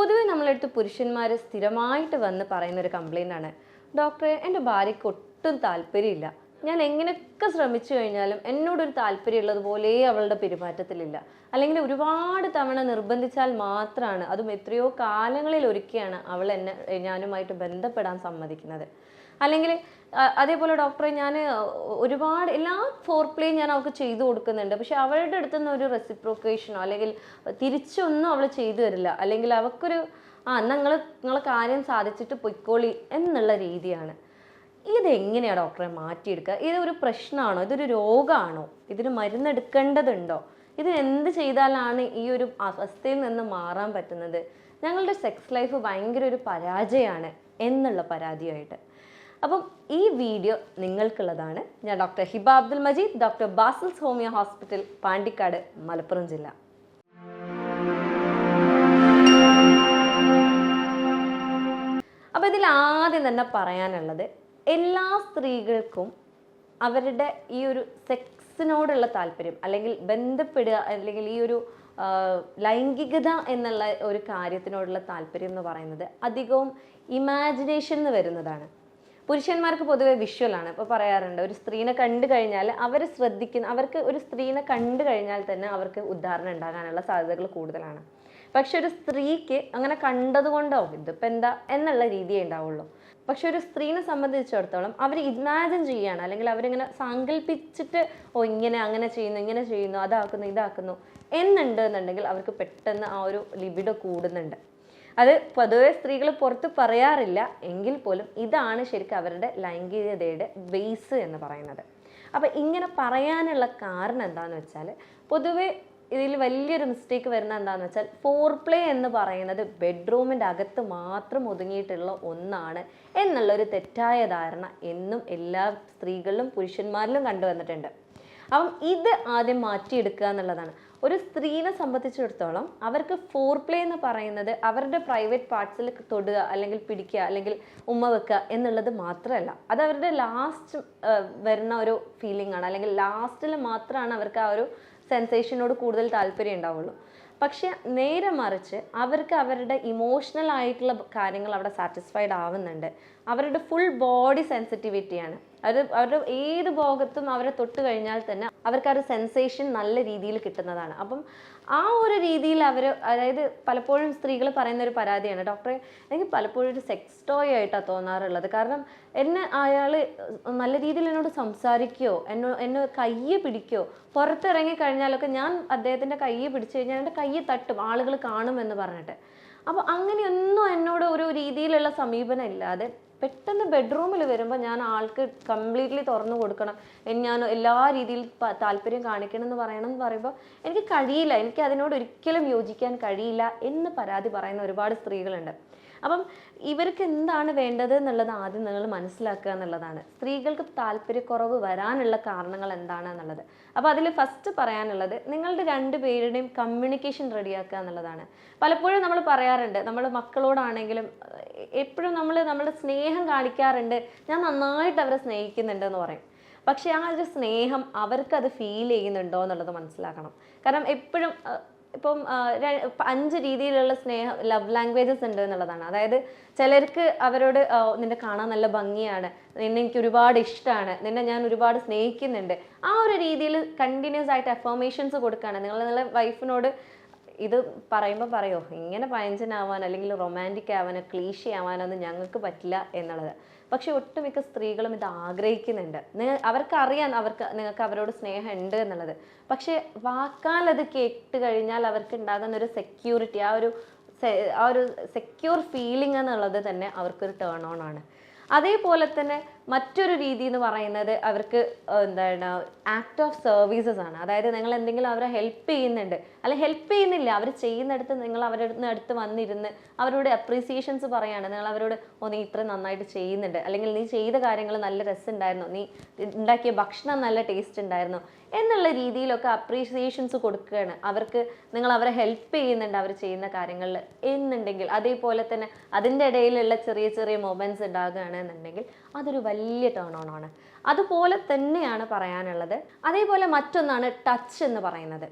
പൊതുവെ നമ്മളെടുത്ത് പുരുഷന്മാർ സ്ഥിരമായിട്ട് വന്ന് പറയുന്ന ഒരു കംപ്ലൈന്റ് ആണ്. ഡോക്ടറെ എന്റെ ഭാര്യയ്ക്ക് ഒട്ടും താല്പര്യമില്ല. ഞാൻ എങ്ങനെയൊക്കെ ശ്രമിച്ചു കഴിഞ്ഞാലും എന്നോടൊരു താല്പര്യമുള്ളതുപോലെ അവളുടെ പെരുമാറ്റത്തിലില്ല. അല്ലെങ്കിൽ ഒരുപാട് തവണ നിർബന്ധിച്ചാൽ മാത്രമാണ് അതും എത്രയോ കാലങ്ങളിൽ ഒരുക്കിയാണ് അവൾ എന്നെ ഞാനുമായിട്ട് ബന്ധപ്പെടാൻ സമ്മതിക്കുന്നത്. അല്ലെങ്കിൽ അതേപോലെ ഡോക്ടറെ ഞാൻ ഒരുപാട് എല്ലാ ഫോർ പ്ലേയും ഞാൻ അവൾക്ക് ചെയ്തു കൊടുക്കുന്നുണ്ട്. പക്ഷെ അവളുടെ അടുത്ത് നിന്ന് ഒരു റെസിപ്രോക്കേഷനോ അല്ലെങ്കിൽ തിരിച്ചൊന്നും അവൾ ചെയ്തു തരില്ല. അല്ലെങ്കിൽ അവൾക്കൊരു ആ നിങ്ങൾ നിങ്ങളെ കാര്യം സാധിച്ചിട്ട് പൊയ്ക്കോളി എന്നുള്ള രീതിയാണ്. ഇതെങ്ങനെയാണ് ഡോക്ടറെ മാറ്റിയെടുക്കുക? ഇതൊരു പ്രശ്നമാണോ? ഇതൊരു രോഗമാണോ ഇതിന് മരുന്നെടുക്കേണ്ടതുണ്ടോ? ഇത് എന്ത് ചെയ്താലാണ് ഈ ഒരു അവസ്ഥയിൽ നിന്ന് മാറാൻ പറ്റുന്നത്? ഞങ്ങളുടെ സെക്സ് ലൈഫ് ഭയങ്കര ഒരു പരാജയമാണ് എന്നുള്ള പരാതിയായിട്ട്. അപ്പം ഈ വീഡിയോ നിങ്ങൾക്കുള്ളതാണ്. ഞാൻ doctor Hiba Abdul Majeed doctor Basil's homeo hospital Pandikkad Malappuram ജില്ല. അപ്പോൾ ഇതിൽ ആദ്യം തന്നെ പറയാനുള്ളത് എല്ലാ സ്ത്രീകൾക്കും അവരുടെ ഈ ഒരു സെക്സിനോടുള്ള താല്പര്യം അല്ലെങ്കിൽ ബന്ധപ്പെടുക അല്ലെങ്കിൽ ഈ ഒരു ലൈംഗികത എന്നുള്ള ഒരു കാര്യത്തിനോടുള്ള താല്പര്യം എന്ന് പറയുന്നത് അധികവും ഇമാജിനേഷൻ എന്ന് വരുന്നതാണ്. പുരുഷന്മാർക്ക് പൊതുവെ ആണ്. ഇപ്പോൾ പറയാറുണ്ട് ഒരു സ്ത്രീനെ കണ്ടു കഴിഞ്ഞാൽ അവർ ശ്രദ്ധിക്കുന്ന അവർക്ക് ഒരു സ്ത്രീനെ കണ്ടു കഴിഞ്ഞാൽ തന്നെ അവർക്ക് ഉദാഹരണം ഉണ്ടാകാനുള്ള സാധ്യതകൾ കൂടുതലാണ്. പക്ഷെ ഒരു സ്ത്രീക്ക് അങ്ങനെ കണ്ടതുകൊണ്ടോ ഇതിപ്പോൾ എന്താ എന്നുള്ള രീതിയേ ഉണ്ടാവുള്ളൂ. പക്ഷെ ഒരു സ്ത്രീനെ സംബന്ധിച്ചിടത്തോളം അവർ ഇമാജിൻ ചെയ്യുകയാണ്. അല്ലെങ്കിൽ അവരിങ്ങനെ സങ്കല്പിച്ചിട്ട് ഓ ഇങ്ങനെ അങ്ങനെ ചെയ്യുന്നു ഇങ്ങനെ ചെയ്യുന്നു അതാക്കുന്നു ഇതാക്കുന്നു എന്നുണ്ട് എന്നുണ്ടെങ്കിൽ അവർക്ക് പെട്ടെന്ന് ആ ഒരു ലിബിഡോ കൂടുന്നുണ്ട്. അത് പൊതുവെ സ്ത്രീകൾ പുറത്ത് പറയാറില്ല. എങ്കിൽ പോലും ഇതാണ് ശരിക്കും അവരുടെ ലൈംഗികതയുടെ ബേസ് എന്ന് പറയുന്നത്. അപ്പം ഇങ്ങനെ പറയാനുള്ള കാരണം എന്താണെന്ന് വെച്ചാൽ പൊതുവെ ഇതിൽ വലിയൊരു മിസ്റ്റേക്ക് വരുന്ന എന്താണെന്ന് വെച്ചാൽ ഫോർ പ്ലേ എന്ന് പറയുന്നത് ബെഡ്റൂമിന്റെ അകത്ത് മാത്രം ഒതുങ്ങിയിട്ടുള്ള ഒന്നാണ് എന്നുള്ളൊരു തെറ്റായ ധാരണ എന്നും എല്ലാ സ്ത്രീകളിലും പുരുഷന്മാരിലും കണ്ടുവന്നിട്ടുണ്ട്. അപ്പം ഇത് ആദ്യം മാറ്റിയെടുക്കുക എന്നുള്ളതാണ്. ഒരു സ്ത്രീനെ സംബന്ധിച്ചിടത്തോളം അവർക്ക് ഫോർ പ്ലേ എന്ന് പറയുന്നത് അവരുടെ പ്രൈവറ്റ് പാർട്സിൽ തൊടുക അല്ലെങ്കിൽ പിടിക്കുക അല്ലെങ്കിൽ ഉമ്മ വെക്കുക എന്നുള്ളത് മാത്രമല്ല. അത് അവരുടെ ലാസ്റ്റ് വരുന്ന ഒരു ഫീലിംഗ് ആണ്. അല്ലെങ്കിൽ ലാസ്റ്റിൽ മാത്രമാണ് അവർക്ക് ആ ഒരു സെൻസേഷനോട് കൂടുതൽ താല്പര്യം ഉണ്ടാവുള്ളൂ. പക്ഷെ നേരെ മറിച്ച് അവർക്ക് അവരുടെ ഇമോഷണൽ ആയിട്ടുള്ള കാര്യങ്ങൾ അവിടെ സാറ്റിസ്ഫൈഡ് ആവുന്നുണ്ട്. അവരുടെ ഫുൾ ബോഡി സെൻസിറ്റിവിറ്റിയാണ് അവർ അവരുടെ ഏത് ഭാഗത്തും അവരെ തൊട്ട് കഴിഞ്ഞാൽ തന്നെ അവർക്ക് ആ ഒരു സെൻസേഷൻ നല്ല രീതിയിൽ കിട്ടുന്നതാണ്. അപ്പം ആ ഒരു രീതിയിൽ അവർ അതായത് പലപ്പോഴും സ്ത്രീകൾ പറയുന്ന ഒരു പരാതിയാണ്. ഡോക്ടറെ എനിക്ക് പലപ്പോഴും ഒരു സെക്സ് ടോയ് ആയിട്ടാണ് തോന്നാറുള്ളത്. കാരണം എന്നെ അയാൾ നല്ല രീതിയിൽ എന്നോട് സംസാരിക്കുകയോ എന്നോ എന്നെ കയ്യെ പിടിക്കുകയോ പുറത്തിറങ്ങി കഴിഞ്ഞാലൊക്കെ ഞാൻ അദ്ദേഹത്തിന്റെ കയ്യെ പിടിച്ചു കഴിഞ്ഞാൽ എന്റെ കയ്യെ തട്ടും ആളുകൾ കാണുമെന്ന് പറഞ്ഞിട്ട്. അപ്പോൾ അങ്ങനെയൊന്നും എന്നോട് ഒരു രീതിയിലുള്ള സമീപനം ഇല്ലാതെ പെട്ടെന്ന് ബെഡ്റൂമിൽ വരുമ്പോൾ ഞാൻ ആൾക്ക് കംപ്ലീറ്റ്ലി തുറന്നു കൊടുക്കണം. ഞാൻ എല്ലാ രീതിയിൽ താല്പര്യം കാണിക്കണം എന്ന് പറയണം എന്ന് പറയുമ്പോൾ എനിക്ക് കഴിയില്ല. എനിക്ക് അതിനോട് ഒരിക്കലും യോജിക്കാൻ കഴിയില്ല എന്ന് പരാതി പറയുന്ന ഒരുപാട് സ്ത്രീകളുണ്ട്. അപ്പം ഇവർക്ക് എന്താണ് വേണ്ടത് എന്നുള്ളത് ആദ്യം നിങ്ങൾ മനസ്സിലാക്കുക എന്നുള്ളതാണ്. സ്ത്രീകൾക്ക് താല്പര്യക്കുറവ് വരാനുള്ള കാരണങ്ങൾ എന്താണ് എന്നുള്ളത്. അപ്പോൾ അതിൽ ഫസ്റ്റ് പറയാനുള്ളത് നിങ്ങളുടെ രണ്ട് പേരുടെയും കമ്മ്യൂണിക്കേഷൻ റെഡിയാക്കുക എന്നുള്ളതാണ്. പലപ്പോഴും നമ്മൾ പറയാറുണ്ട് നമ്മൾ മക്കളോടാണെങ്കിലും എപ്പോഴും നമ്മൾ നമ്മുടെ സ്നേഹം കാണിക്കാറുണ്ട് ഞാൻ നന്നായിട്ട് അവരെ സ്നേഹിക്കുന്നുണ്ട് എന്ന് പറയും. പക്ഷേ ആ ഒരു സ്നേഹം അവർക്ക് അത് ഫീൽ ചെയ്യുന്നുണ്ടോ എന്നുള്ളത് മനസ്സിലാക്കണം. കാരണം എപ്പോഴും ഇപ്പം അഞ്ച് രീതിയിലുള്ള സ്നേഹം ലവ് ലാംഗ്വേജസ് ഉണ്ട് എന്നുള്ളതാണ്. അതായത് ചിലർക്ക് അവരോട് നിന്നെ കാണാൻ നല്ല ഭംഗിയാണ് നിന്നെ എനിക്ക് ഒരുപാട് ഇഷ്ടമാണ് നിന്നെ ഞാൻ ഒരുപാട് സ്നേഹിക്കുന്നുണ്ട്. ആ ഒരു രീതിയിൽ കണ്ടിന്യൂസ് ആയിട്ട് അഫർമേഷൻസ് കൊടുക്കുകയാണ് നിങ്ങൾ നിങ്ങളെ വൈഫിനോട് ഇത് പറയുമ്പോൾ പറയോ? ഇങ്ങനെ പയഞ്ചനാവാൻ അല്ലെങ്കിൽ റൊമാന്റിക് ആവാനോ ക്ലീഷി ആവാനൊന്നും ഞങ്ങൾക്ക് പറ്റില്ല എന്നുള്ളത്. പക്ഷെ ഒട്ടുമിക്ക സ്ത്രീകളും ഇത് ആഗ്രഹിക്കുന്നുണ്ട്. നിങ്ങൾ അവർക്കറിയാം അവർക്ക് നിങ്ങൾക്ക് അവരോട് സ്നേഹം ഉണ്ട് എന്നുള്ളത്. പക്ഷേ വാക്കാൽ അത് കേട്ട് കഴിഞ്ഞാൽ അവർക്ക് ഉണ്ടാകുന്ന ഒരു സെക്യൂരിറ്റി ആ ഒരു ആ ഒരു സെക്യൂർ ഫീലിംഗ് എന്നുള്ളത് തന്നെ അവർക്കൊരു ടേൺ ഓൺ ആണ്. അതേപോലെ തന്നെ മറ്റൊരു രീതി എന്ന് പറയുന്നത് അവർക്ക് എന്താണ് ആക്ട് ഓഫ് സർവീസസ് ആണ്. അതായത് നിങ്ങൾ എന്തെങ്കിലും അവരെ ഹെൽപ്പ് ചെയ്യുന്നുണ്ട്. അല്ലെ ഹെൽപ്പ് ചെയ്യുന്നില്ല. അവർ ചെയ്യുന്നിടത്ത് നിങ്ങൾ അവരുടെ അടുത്ത് വന്നിരുന്ന് അവരോട് അപ്രീസിയേഷൻസ് പറയാണ്. നിങ്ങൾ അവരോട് ഓ നീ ഇത്ര നന്നായിട്ട് ചെയ്യുന്നുണ്ട്. അല്ലെങ്കിൽ നീ ചെയ്ത കാര്യങ്ങൾ നല്ല രസമുണ്ടായിരുന്നു നീ ഉണ്ടാക്കിയ ഭക്ഷണം നല്ല ടേസ്റ്റ് ഉണ്ടായിരുന്നു. എന്നുള്ള രീതിയിലൊക്കെ അപ്രീസിയേഷൻസ് കൊടുക്കുകയാണ്. അവർക്ക് നിങ്ങൾ അവരെ ഹെൽപ്പ് ചെയ്യുന്നുണ്ട് അവർ ചെയ്യുന്ന കാര്യങ്ങളിൽ എന്നുണ്ടെങ്കിൽ അതേപോലെ തന്നെ അതിന്റെ ഇടയിലുള്ള ചെറിയ ചെറിയ മൊമെന്റ്സ് ഉണ്ടാകുകയാണ് എന്നുണ്ടെങ്കിൽ അതൊരു വലിയ ടേൺ ഓൺ ആണ്. അതുപോലെ തന്നെയാണ് പറയാനുള്ളത്. അതേപോലെ മറ്റൊന്നാണ് ടച്ച് എന്ന് പറയുന്നത്.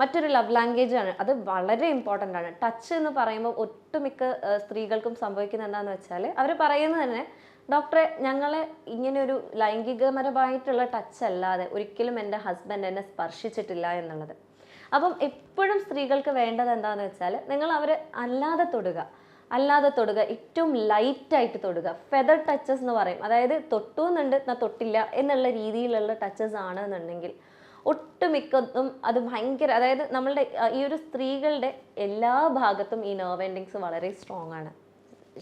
മറ്റൊരു ലവ് ലാംഗ്വേജ് ആണ്. അത് വളരെ ഇമ്പോർട്ടന്റ് ആണ്. ടച്ച് എന്ന് പറയുമ്പോൾ ഒട്ടുമിക്ക സ്ത്രീകൾക്കും സംഭവിക്കുന്നത് എന്താണെന്ന് വെച്ചാൽ അവർ പറയുന്നത് തന്നെ ഡോക്ടറെ ഞങ്ങളെ ഇങ്ങനെ ഒരു ലൈംഗികപരമായിട്ടുള്ള ടച്ച് അല്ലാതെ ഒരിക്കലും എന്റെ ഹസ്ബൻഡ് എന്നെ സ്പർശിച്ചിട്ടില്ല എന്നുള്ളത്. അപ്പം എപ്പോഴും സ്ത്രീകൾക്ക് വേണ്ടത് എന്താണെന്ന് വെച്ചാൽ നിങ്ങൾ അവരെ അല്ലാതെ തൊടുക. അല്ലാതെ തൊടുക ഏറ്റവും ലൈറ്റായിട്ട് തൊടുക. ഫെദർ ടച്ചസ് എന്ന് പറയും. അതായത് തൊട്ടു എന്നുണ്ട് എന്നാൽ തൊട്ടില്ല എന്നുള്ള രീതിയിലുള്ള ടച്ചസ് ആണ് എന്നുണ്ടെങ്കിൽ ഒട്ടുമിക്കതും അത് ഭയങ്കര അതായത് നമ്മളുടെ ഈ ഒരു സ്ത്രീകളുടെ എല്ലാ ഭാഗത്തും ഈ നെർവ് എൻഡിങ്സ് വളരെ സ്ട്രോങ് ആണ്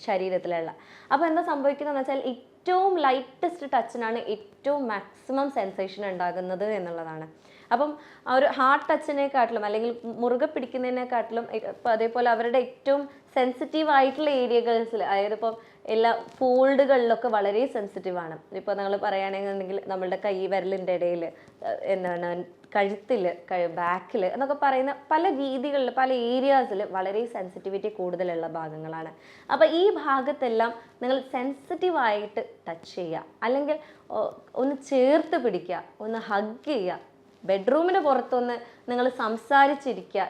ശരീരത്തിലുള്ള. അപ്പോൾ എന്താ സംഭവിക്കുന്നതെന്ന് വെച്ചാൽ ഏറ്റവും ലൈറ്റസ്റ്റ് ടച്ചിനാണ് ഏറ്റവും മാക്സിമം സെൻസേഷൻ ഉണ്ടാകുന്നത് എന്നുള്ളതാണ്. അപ്പം ഒരു ഹാർട്ട് ടച്ചിനെക്കാട്ടിലും അല്ലെങ്കിൽ മുറുകെ പിടിക്കുന്നതിനെക്കാട്ടിലും അതേപോലെ അവരുടെ ഏറ്റവും സെൻസിറ്റീവ് ആയിട്ടുള്ള ഏരിയകളിൽ അതായത് ഇപ്പം എല്ലാ ഫോൾഡുകളിലൊക്കെ വളരെ സെൻസിറ്റീവ് ആണ്. ഇപ്പോൾ നമ്മൾ പറയുകയാണെന്നുണ്ടെങ്കിൽ നമ്മളുടെ കൈ വിരലിന്റെ ഇടയിൽ എന്താണ് കഴുത്തിൽ ബാക്കിൽ എന്നൊക്കെ പറയുന്ന പല രീതികളിൽ പല ഏരിയാസിൽ വളരെ സെൻസിറ്റിവിറ്റി കൂടുതലുള്ള ഭാഗങ്ങളാണ്. അപ്പോൾ ഈ ഭാഗത്തെല്ലാം നിങ്ങൾ സെൻസിറ്റീവ് ആയിട്ട് ടച്ച് ചെയ്യുക. അല്ലെങ്കിൽ ഒന്ന് ചേർത്ത് പിടിക്കുക. ഒന്ന് ഹഗ് ചെയ്യുക. ബെഡ്റൂമിന് പുറത്തൊന്ന് നിങ്ങൾ സംസാരിച്ചിരിക്കുക.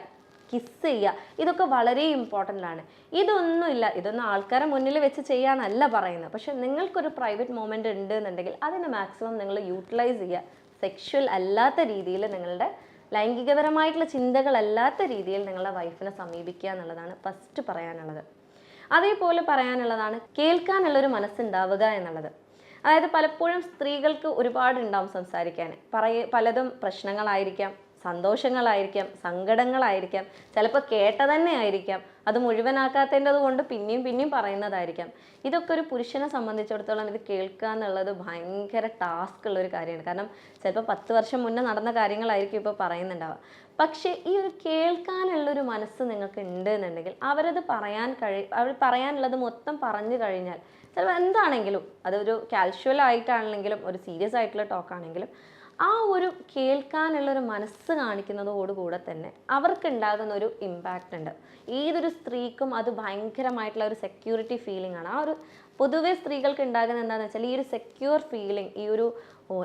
കിസ് ചെയ്യുക. ഇതൊക്കെ വളരെ ഇമ്പോർട്ടന്റ് ആണ്. ഇതൊന്നുമില്ല. ഇതൊന്നും ആൾക്കാരെ മുന്നിൽ വെച്ച് ചെയ്യാനല്ല പറയുന്നത്. പക്ഷെ നിങ്ങൾക്കൊരു പ്രൈവറ്റ് മൊമെന്റ് ഉണ്ട് എന്നുണ്ടെങ്കിൽ അതിനെ മാക്സിമം നിങ്ങൾ യൂട്ടിലൈസ് ചെയ്യുക. സെക്ഷൽ അല്ലാത്ത രീതിയിൽ നിങ്ങളുടെ ലൈംഗികപരമായിട്ടുള്ള ചിന്തകളല്ലാത്ത രീതിയിൽ നിങ്ങളുടെ വൈഫിനെ സമീപിക്കുക എന്നുള്ളതാണ് ഫസ്റ്റ് പറയാനുള്ളത്. അതേപോലെ പറയാനുള്ളതാണ് കേൾക്കാനുള്ളൊരു മനസ്സുണ്ടാവുക എന്നുള്ളത്. അതായത് പലപ്പോഴും സ്ത്രീകൾക്ക് ഒരുപാട് ഉണ്ടാവും സംസാരിക്കാൻ. പറയ പലതും പ്രശ്നങ്ങളായിരിക്കാം. സന്തോഷങ്ങളായിരിക്കാം സങ്കടങ്ങളായിരിക്കാം ചിലപ്പോൾ കേട്ട തന്നെ ആയിരിക്കാം അത് മുഴുവനാക്കാത്തതിന്റെത് കൊണ്ട് പിന്നെയും പിന്നെയും പറയുന്നതായിരിക്കാം. ഇതൊക്കെ ഒരു പുരുഷനെ സംബന്ധിച്ചിടത്തോളം ഇത് കേൾക്കുക എന്നുള്ളത് ഭയങ്കര ടാസ്ക് ഉള്ളൊരു കാര്യമാണ്. കാരണം ചിലപ്പോൾ പത്ത് വർഷം മുന്നേ നടന്ന കാര്യങ്ങളായിരിക്കും ഇപ്പോൾ പറയുന്നുണ്ടാവുക. പക്ഷേ ഈ ഒരു കേൾക്കാനുള്ളൊരു മനസ്സ് നിങ്ങൾക്ക് ഉണ്ട് എന്നുണ്ടെങ്കിൽ അവരത് പറയാൻ കഴി അവർ പറയാനുള്ളത് മൊത്തം പറഞ്ഞു കഴിഞ്ഞാൽ ചിലപ്പോൾ എന്താണെങ്കിലും അതൊരു കാൽഷ്വൽ ആയിട്ടാണെങ്കിലും ഒരു സീരിയസ് ആയിട്ടുള്ള ടോക്ക് ആണെങ്കിലും ആ ഒരു കേൾക്കാനുള്ളൊരു മനസ്സ് കാണിക്കുന്നതോടുകൂടെ തന്നെ അവർക്കുണ്ടാകുന്ന ഒരു ഇമ്പാക്റ്റ് ഉണ്ട്. ഏതൊരു സ്ത്രീക്കും അത് ഭയങ്കരമായിട്ടുള്ള ഒരു സെക്യൂരിറ്റി ഫീലിംഗ് ആണ്. ആ ഒരു പൊതുവെ സ്ത്രീകൾക്ക് ഉണ്ടാകുന്ന എന്താണെന്ന് വെച്ചാൽ ഈ ഒരു സെക്യൂർ ഫീലിംഗ് ഈ ഒരു ഓ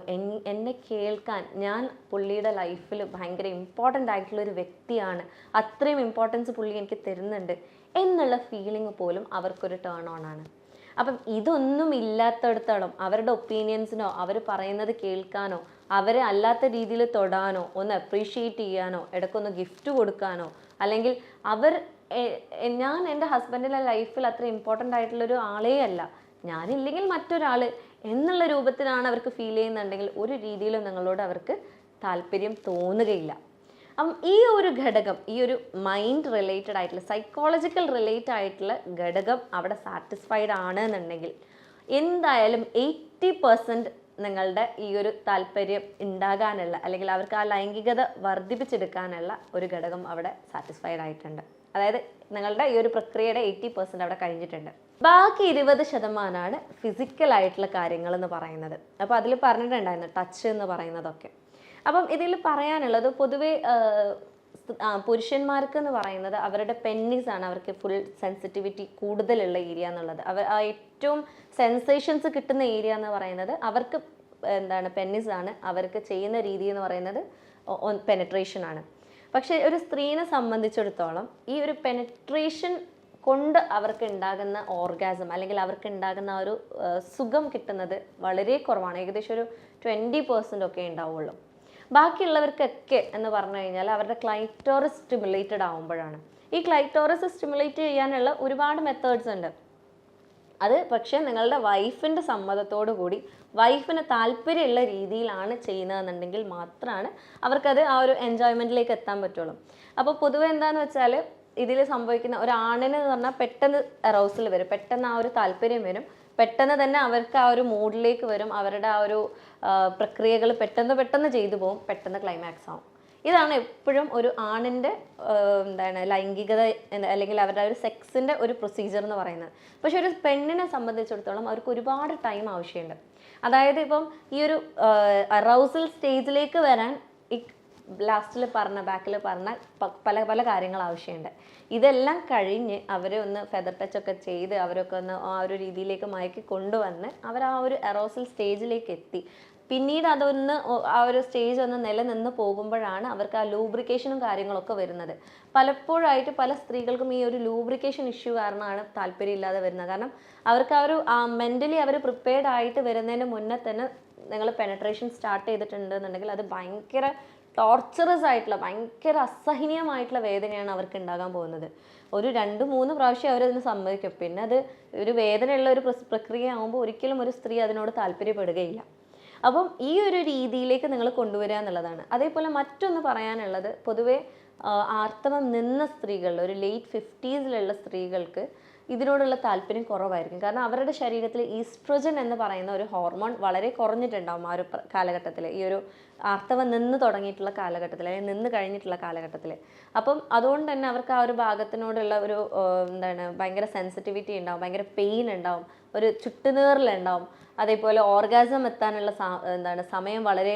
എന്നെ കേൾക്കാൻ ഞാൻ പുള്ളിയുടെ ലൈഫിൽ ഭയങ്കര ഇമ്പോർട്ടന്റ് ആയിട്ടുള്ള ഒരു വ്യക്തിയാണ്. അത്രയും ഇമ്പോർട്ടൻസ് പുള്ളി എനിക്ക് തരുന്നുണ്ട് എന്നുള്ള ഫീലിംഗ് പോലും അവർക്കൊരു ടേൺ ഓൺ ആണ്. അപ്പം ഇതൊന്നും ഇല്ലാത്തടത്തോളം അവരുടെ ഒപ്പീനിയൻസിനോ അവർ പറയുന്നത് കേൾക്കാനോ അവരെ അല്ലാത്ത രീതിയിൽ തൊടാനോ ഒന്ന് അപ്രീഷിയേറ്റ് ചെയ്യാനോ ഇടയ്ക്കൊന്ന് ഗിഫ്റ്റ് കൊടുക്കാനോ അല്ലെങ്കിൽ അവർ ഞാൻ എന്റെ ഹസ്ബൻഡിന്റെ ലൈഫിൽ അത്ര ഇമ്പോർട്ടന്റ് ആയിട്ടുള്ളൊരു ആളേ അല്ല. ഞാനില്ലെങ്കിൽ മറ്റൊരാൾ എന്നുള്ള രൂപത്തിലാണ് അവർക്ക് ഫീൽ ചെയ്യുന്നുണ്ടെങ്കിൽ ഒരു രീതിയിലും നിങ്ങളോട് അവർക്ക് താല്പര്യം തോന്നുകയില്ല. അപ്പം ഈ ഒരു ഘടകം ഈ ഒരു മൈൻഡ് റിലേറ്റഡ് ആയിട്ടുള്ള സൈക്കോളജിക്കൽ റിലേറ്റഡ് ആയിട്ടുള്ള ഘടകം അവിടെ സാറ്റിസ്ഫൈഡ് ആണ് എന്നുണ്ടെങ്കിൽ എന്തായാലും എയ്റ്റി പെർസെന്റ് നിങ്ങളുടെ ഈ ഒരു താല്പര്യം ഉണ്ടാകാനുള്ള അല്ലെങ്കിൽ അവർക്ക് ആ ലൈംഗികത വർദ്ധിപ്പിച്ചെടുക്കാനുള്ള ഒരു ഘടകം അവിടെ സാറ്റിസ്ഫൈഡ് ആയിട്ടുണ്ട്. അതായത് നിങ്ങളുടെ ഈ ഒരു പ്രക്രിയയുടെ എയ്റ്റി പെർസെന്റ് അവിടെ കഴിഞ്ഞിട്ടുണ്ട്. ബാക്കി ഇരുപത് ശതമാനമാണ് ഫിസിക്കൽ ആയിട്ടുള്ള കാര്യങ്ങൾ എന്ന് പറയുന്നത്. അപ്പോൾ അതിൽ പറഞ്ഞിട്ടുണ്ടായിരുന്നു ടച്ച് എന്ന് പറയുന്നതൊക്കെ. അപ്പം ഇതിൽ പറയാനുള്ളത് പൊതുവേ പുരുഷന്മാർക്ക് എന്ന് പറയുന്നത് അവരുടെ പെന്നീസ് ആണ് അവർക്ക് ഫുൾ സെൻസിറ്റിവിറ്റി കൂടുതലുള്ള ഏരിയ എന്നുള്ളത്. അവർ ആ ഏറ്റവും സെൻസേഷൻസ് കിട്ടുന്ന ഏരിയ എന്ന് പറയുന്നത് അവർക്ക് എന്താണ് പെന്നീസ് ആണ് അവർക്ക് ചെയ്യുന്ന രീതി എന്ന് പറയുന്നത് പെനട്രേഷൻ ആണ്. പക്ഷേ ഒരു സ്ത്രീനെ സംബന്ധിച്ചിടത്തോളം ഈ ഒരു പെനട്രേഷൻ കൊണ്ട് അവർക്ക് ഉണ്ടാകുന്ന ഓർഗാസം അല്ലെങ്കിൽ അവർക്ക് ഉണ്ടാകുന്ന ഒരു സുഖം കിട്ടുന്നത് വളരെ കുറവാണ്. ഏകദേശം ഒരു ട്വന്റി പെർസെന്റ് ഒക്കെ ഉണ്ടാവുള്ളൂ. ബാക്കിയുള്ളവർക്കൊക്കെ എന്ന് പറഞ്ഞു കഴിഞ്ഞാൽ അവരുടെ ക്ലൈറ്റോറസ് സ്റ്റിമുലേറ്റഡ് ആവുമ്പോഴാണ്. ഈ ക്ലൈറ്റോറസ് സ്റ്റിമുലേറ്റ് ചെയ്യാനുള്ള ഒരുപാട് മെത്തേഡ്സ് ഉണ്ട്. അത് പക്ഷേ നിങ്ങളുടെ വൈഫിന്റെ സമ്മതത്തോടു കൂടി വൈഫിന് താല്പര്യമുള്ള രീതിയിലാണ് ചെയ്യുന്നതെന്നുണ്ടെങ്കിൽ മാത്രമാണ് അവർക്കത് ആ ഒരു എൻജോയ്മെന്റിലേക്ക് എത്താൻ പറ്റുള്ളൂ. അപ്പോൾ പൊതുവെ എന്താണെന്ന് വെച്ചാൽ ഇതിൽ സംഭവിക്കുന്ന ഒരു ആണിന് എന്ന് പറഞ്ഞാൽ പെട്ടെന്ന് അറൗസിൽ വരും. പെട്ടെന്ന് ആ ഒരു താല്പര്യം വരും. പെട്ടെന്ന് തന്നെ അവർക്ക് ആ ഒരു മൂഡിലേക്ക് വരും. അവരുടെ ആ ഒരു പ്രക്രിയകൾ പെട്ടെന്ന് പെട്ടെന്ന് ചെയ്തു പോകും പെട്ടെന്ന് ക്ലൈമാക്സ് ആവും. ഇതാണ് എപ്പോഴും ഒരു ആണിന്റെ എന്താണ് ലൈംഗികത അല്ലെങ്കിൽ അവരുടെ ഒരു സെക്സിന്റെ ഒരു പ്രൊസീജിയർ എന്ന് പറയുന്നത്. പക്ഷെ ഒരു പെണ്ണിനെ സംബന്ധിച്ചിടത്തോളം അവർക്ക് ഒരുപാട് ടൈം ആവശ്യമുണ്ട്. അതായത് ഇപ്പം ഈ ഒരു അറൗസൽ സ്റ്റേജിലേക്ക് വരാൻ ലാസ്റ്റിൽ പറഞ്ഞ ബാക്കിൽ പറഞ്ഞ പല പല കാര്യങ്ങൾ ആവശ്യമുണ്ട്. ഇതെല്ലാം കഴിഞ്ഞ് അവരെ ഒന്ന് ഫെദർ ടച്ച് ഒക്കെ ചെയ്ത് അവരൊക്കെ ഒന്ന് ആ ഒരു രീതിയിലേക്ക് മയക്കി കൊണ്ടുവന്ന് അവർ ആ ഒരു എറോസൽ സ്റ്റേജിലേക്ക് എത്തി. പിന്നീട് അതൊന്ന് ആ ഒരു സ്റ്റേജ് ഒന്ന് നിലനിന്ന് പോകുമ്പോഴാണ് അവർക്ക് ആ ലൂബ്രിക്കേഷനും കാര്യങ്ങളൊക്കെ വരുന്നത്. പലപ്പോഴായിട്ട് പല സ്ത്രീകൾക്കും ഈ ഒരു ലൂബ്രിക്കേഷൻ ഇഷ്യൂ കാരണമാണ് താല്പര്യമില്ലാതെ വരുന്നത്. കാരണം അവർക്ക് ആ ഒരു മെന്റലി അവർ പ്രിപ്പയർഡ് ആയിട്ട് വരുന്നതിന് മുന്നേ തന്നെ നിങ്ങൾ പെനട്രേഷൻ സ്റ്റാർട്ട് ചെയ്തിട്ടുണ്ടെന്നുണ്ടെങ്കിൽ അത് ഭയങ്കര ടോർച്ചറസ് ആയിട്ടുള്ള ഭയങ്കര അസഹനീയമായിട്ടുള്ള വേദനയാണ് അവർക്ക് ഉണ്ടാകാൻ പോകുന്നത്. ഒരു രണ്ട് മൂന്ന് പ്രാവശ്യം അവരതിന് സമ്മതിക്കും. പിന്നെ അത് ഒരു വേദനയുള്ള ഒരു പ്രക്രിയ ആകുമ്പോൾ ഒരിക്കലും ഒരു സ്ത്രീ അതിനോട് താല്പര്യപ്പെടുകയില്ല. അപ്പം ഈ ഒരു രീതിയിലേക്ക് നിങ്ങൾ കൊണ്ടുവരിക എന്നുള്ളതാണ്. അതേപോലെ മറ്റൊന്ന് പറയാനുള്ളത് പൊതുവേ ആർത്തവം നിന്ന സ്ത്രീകളിൽ ഒരു ലേറ്റ് ഫിഫ്റ്റീസിലുള്ള സ്ത്രീകൾക്ക് ഇതിനോടുള്ള താല്പര്യം കുറവായിരിക്കും. കാരണം അവരുടെ ശരീരത്തിൽ ഈസ്ട്രോജൻ എന്ന് പറയുന്ന ഒരു ഹോർമോൺ വളരെ കുറഞ്ഞിട്ടുണ്ടാവും ആ ഒരു കാലഘട്ടത്തിൽ ഈ ഒരു ആർത്തവം നിന്ന് തുടങ്ങിയിട്ടുള്ള കാലഘട്ടത്തിൽ അല്ലെങ്കിൽ നിന്ന് കഴിഞ്ഞിട്ടുള്ള കാലഘട്ടത്തിൽ അപ്പം അതുകൊണ്ട് തന്നെ അവർക്ക് ആ ഒരു ഭാഗത്തിനോടുള്ള ഒരു എന്താണ് ഭയങ്കര സെൻസിറ്റിവിറ്റി ഉണ്ടാവും ഭയങ്കര പെയിൻ ഉണ്ടാവും. ഒരു ചുട്ടുനീറലുണ്ടാവും. അതേപോലെ ഓർഗാസം എത്താനുള്ള എന്താണ് സമയം വളരെ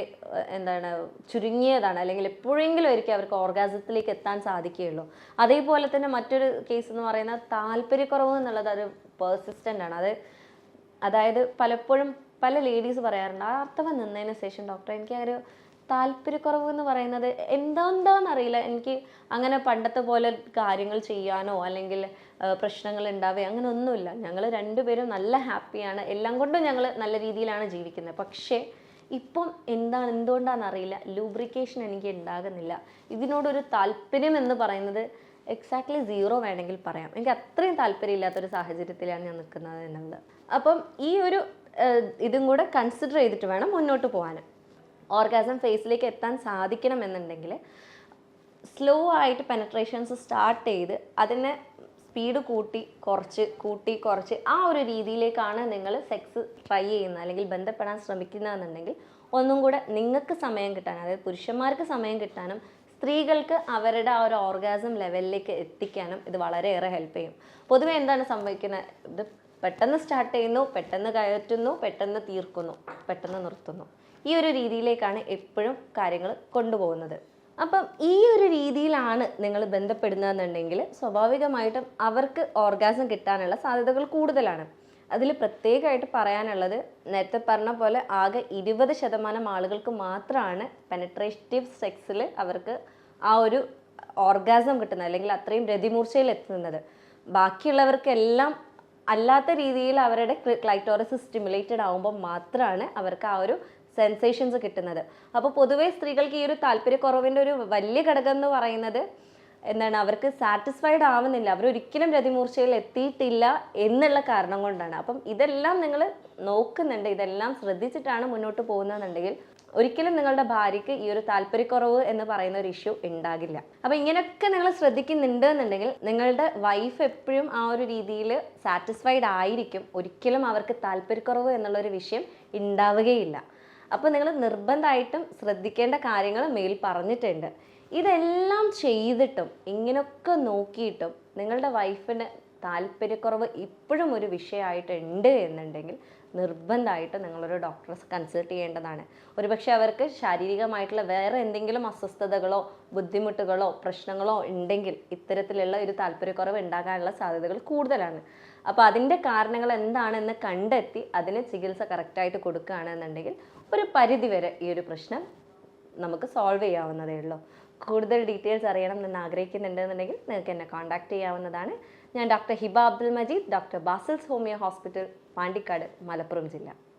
എന്താണ് ചുരുങ്ങിയതാണ്. അല്ലെങ്കിൽ എപ്പോഴെങ്കിലും ഒരിക്കൽ അവർക്ക് ഓർഗാസത്തിലേക്ക് എത്താൻ സാധിക്കുകയുള്ളൂ. അതേപോലെ തന്നെ മറ്റൊരു കേസ് എന്ന് പറയുന്നത് താല്പര്യക്കുറവ് എന്നുള്ളത് അത് പേഴ്സിസ്റ്റന്റ് ആണ്. അത് അതായത് പലപ്പോഴും പല ലേഡീസ് പറയാറുണ്ട് ആർത്തവം നിന്നതിന് ശേഷം ഡോക്ടർ എനിക്ക് ആ ഒരു താല്പര്യക്കുറവ് എന്ന് പറയുന്നത് എന്താണെന്ന് അറിയില്ല എനിക്ക് അങ്ങനെ പണ്ടത്തെ പോലെ കാര്യങ്ങൾ ചെയ്യാനോ അല്ലെങ്കിൽ പ്രശ്നങ്ങൾ ഉണ്ടാവുകയോ അങ്ങനെ ഒന്നുമില്ല ഞങ്ങൾ രണ്ടുപേരും നല്ല ഹാപ്പിയാണ്. എല്ലാം കൊണ്ടും ഞങ്ങൾ നല്ല രീതിയിലാണ് ജീവിക്കുന്നത്. പക്ഷേ ഇപ്പം എന്താണ് എന്തുകൊണ്ടാണെന്ന് അറിയില്ല ലൂബ്രിക്കേഷൻ എനിക്ക് ഉണ്ടാകുന്നില്ല. ഇതിനോടൊരു താല്പര്യം എന്ന് പറയുന്നത് എക്സാക്ട്ലി സീറോ വേണമെങ്കിൽ പറയാം. എനിക്ക് അത്രയും താല്പര്യമില്ലാത്തൊരു സാഹചര്യത്തിലാണ് ഞാൻ നിൽക്കുന്നത് എന്നുള്ളത്. അപ്പം ഈ ഒരു ഇതും കൂടെ കൺസിഡർ ചെയ്തിട്ട് വേണം മുന്നോട്ട് പോകാൻ. ഓർഗാസം ഫേസിലേക്ക് എത്താൻ സാധിക്കണമെന്നുണ്ടെങ്കിൽ സ്ലോ ആയിട്ട് പെനട്രേഷൻസ് സ്റ്റാർട്ട് ചെയ്ത് അതിനെ സ്പീഡ് കൂട്ടി കുറച്ച് കൂട്ടി കുറച്ച് ആ ഒരു രീതിയിലേക്കാണ് നിങ്ങൾ സെക്സ് ട്രൈ ചെയ്യുന്നത് അല്ലെങ്കിൽ ബന്ധപ്പെടാൻ ശ്രമിക്കുന്നതെന്നുണ്ടെങ്കിൽ ഒന്നും കൂടെ നിങ്ങൾക്ക് സമയം കിട്ടാൻ അതായത് പുരുഷന്മാർക്ക് സമയം കിട്ടാനും സ്ത്രീകൾക്ക് അവരുടെ ആ ഒരു ഓർഗാസം ലെവലിലേക്ക് എത്തിക്കാനും ഇത് വളരെയേറെ ഹെൽപ്പ് ചെയ്യും. പൊതുവെ എന്താണ് സംഭവിക്കുന്നത്? ഇത് പെട്ടെന്ന് സ്റ്റാർട്ട് ചെയ്യുന്നു പെട്ടെന്ന് കയറ്റുന്നു പെട്ടെന്ന് തീർക്കുന്നു പെട്ടെന്ന് നിർത്തുന്നു. ഈ ഒരു രീതിയിലേക്കാണ് എപ്പോഴും കാര്യങ്ങൾ കൊണ്ടുപോകുന്നത്. അപ്പം ഈ ഒരു രീതിയിലാണ് നിങ്ങൾ ബന്ധപ്പെടുന്നതെന്നുണ്ടെങ്കിൽ സ്വാഭാവികമായിട്ടും അവർക്ക് ഓർഗാസം കിട്ടാനുള്ള സാധ്യതകൾ കൂടുതലാണ്. അതിൽ പ്രത്യേകമായിട്ട് പറയാനുള്ളത് നേരത്തെ പറഞ്ഞ പോലെ ആകെ ഇരുപത് ശതമാനം ആളുകൾക്ക് മാത്രമാണ് പെനട്രേറ്റീവ് സെക്സിൽ അവർക്ക് ആ ഒരു ഓർഗാസം കിട്ടുന്നത് അല്ലെങ്കിൽ അത്രയും രതിമൂർച്ചയിൽ എത്തുന്നത്. ബാക്കിയുള്ളവർക്കെല്ലാം അല്ലാത്ത രീതിയിൽ അവരുടെ ക്ലൈറ്റോറസ് സ്റ്റിമുലേറ്റഡ് ആകുമ്പോൾ മാത്രമാണ് അവർക്ക് ആ ഒരു സെൻസേഷൻസ് കിട്ടുന്നത്. അപ്പോൾ പൊതുവേ സ്ത്രീകൾക്ക് ഈ ഒരു താല്പര്യക്കുറവിന്റെ ഒരു വലിയ ഘടകം എന്ന് പറയുന്നത് എന്താണ്? അവർക്ക് സാറ്റിസ്ഫൈഡ് ആവുന്നില്ല. അവർ ഒരിക്കലും രതിമൂർച്ചയിൽ എത്തിയിട്ടില്ല എന്നുള്ള കാരണം കൊണ്ടാണ്. അപ്പം ഇതെല്ലാം നിങ്ങൾ നോക്കുന്നുണ്ട്. ഇതെല്ലാം ശ്രദ്ധിച്ചിട്ടാണ് മുന്നോട്ട് പോകുന്നതെന്നുണ്ടെങ്കിൽ ഒരിക്കലും നിങ്ങളുടെ ഭാര്യയ്ക്ക് ഈ ഒരു താല്പര്യക്കുറവ് എന്ന് പറയുന്ന ഒരു ഇഷ്യൂ ഉണ്ടാകില്ല. അപ്പം ഇങ്ങനെയൊക്കെ നിങ്ങൾ ശ്രദ്ധിക്കുന്നുണ്ട് എന്നുണ്ടെങ്കിൽ നിങ്ങളുടെ വൈഫ് എപ്പോഴും ആ ഒരു രീതിയിൽ സാറ്റിസ്ഫൈഡ് ആയിരിക്കും. ഒരിക്കലും അവർക്ക് താല്പര്യക്കുറവ് എന്നുള്ളൊരു വിഷയം ഉണ്ടാവുകയില്ല. അപ്പോൾ നിങ്ങൾ നിർബന്ധമായിട്ടും ശ്രദ്ധിക്കേണ്ട കാര്യങ്ങൾ മേൽ പറഞ്ഞിട്ടുണ്ട്. ഇതെല്ലാം ചെയ്തിട്ടും ഇങ്ങനെയൊക്കെ നോക്കിയിട്ടും നിങ്ങളുടെ വൈഫിന് താല്പര്യക്കുറവ് ഇപ്പോഴും ഒരു വിഷയമായിട്ടുണ്ട് എന്നുണ്ടെങ്കിൽ നിർബന്ധമായിട്ട് നിങ്ങളൊരു ഡോക്ടറെ കൺസൾട്ട് ചെയ്യേണ്ടതാണ്. ഒരുപക്ഷെ അവർക്ക് ശാരീരികമായിട്ടുള്ള വേറെ എന്തെങ്കിലും അസ്വസ്ഥതകളോ ബുദ്ധിമുട്ടുകളോ പ്രശ്നങ്ങളോ ഉണ്ടെങ്കിൽ ഇത്തരത്തിലുള്ള ഒരു താല്പര്യക്കുറവ് ഉണ്ടാകാനുള്ള സാധ്യതകൾ കൂടുതലാണ്. അപ്പോൾ അതിന്റെ കാരണങ്ങൾ എന്താണെന്ന് കണ്ടെത്തി അതിന് ചികിത്സ കറക്റ്റായിട്ട് കൊടുക്കുകയാണെന്നുണ്ടെങ്കിൽ ഒരു പരിധി വരെ ഈ ഒരു പ്രശ്നം നമുക്ക് സോൾവ് ചെയ്യാവുന്നതേ ഉള്ളൂ. കൂടുതൽ ഡീറ്റെയിൽസ് അറിയണം എന്ന് ആഗ്രഹിക്കുന്നുണ്ടെന്നുണ്ടെങ്കിൽ നിങ്ങൾക്ക് എന്നെ കോൺടാക്റ്റ് ചെയ്യാവുന്നതാണ്. ഞാൻ doctor Hiba Abdul Majeed doctor Basil's homeo hospital Pandikkad Malappuram ജില്ല.